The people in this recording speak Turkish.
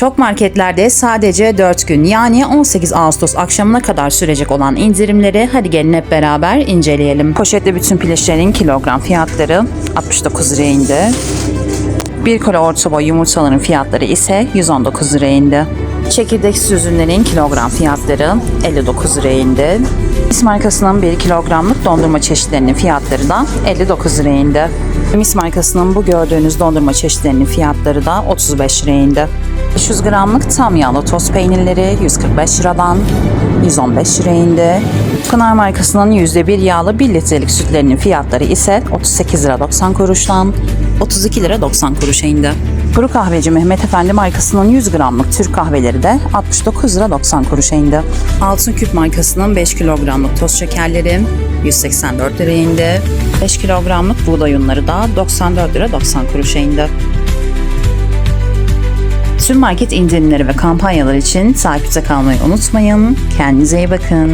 Şok marketlerde sadece 4 gün yani 18 Ağustos akşamına kadar sürecek olan indirimleri hadi gelin hep beraber inceleyelim. Poşetli bütün piliçlerin kilogram fiyatları 69 liraya indi. Bir kilo orta boy yumurtaların fiyatları ise 119 liraya indi. Çekirdeksiz ürünlerin kilogram fiyatları 59 liraya indi. Mis markasının 1 kilogramlık dondurma çeşitlerinin fiyatları da 59 liraya indi. Mis markasının bu gördüğünüz dondurma çeşitlerinin fiyatları da 35 liraya indi. 500 gramlık tam yağlı toz peynirleri 145 liradan 115 liraya indi. Pınar markasının %1 yağlı 1 litrelik sütlerinin fiyatları ise 38 lira 90 kuruştan 32 lira 90 kuruşa indi. Kuru kahveci Mehmet Efendi markasının 100 gramlık Türk kahveleri de 69 lira 90 kuruşa indi. Altın Küp markasının 5 kilogramlık toz şekerleri 184 liraya indi. 5 kilogramlık buğday unları da 94 lira 90 kuruşa indi. Tüm market indirimleri ve kampanyalar için takipte kalmayı unutmayın. Kendinize iyi bakın.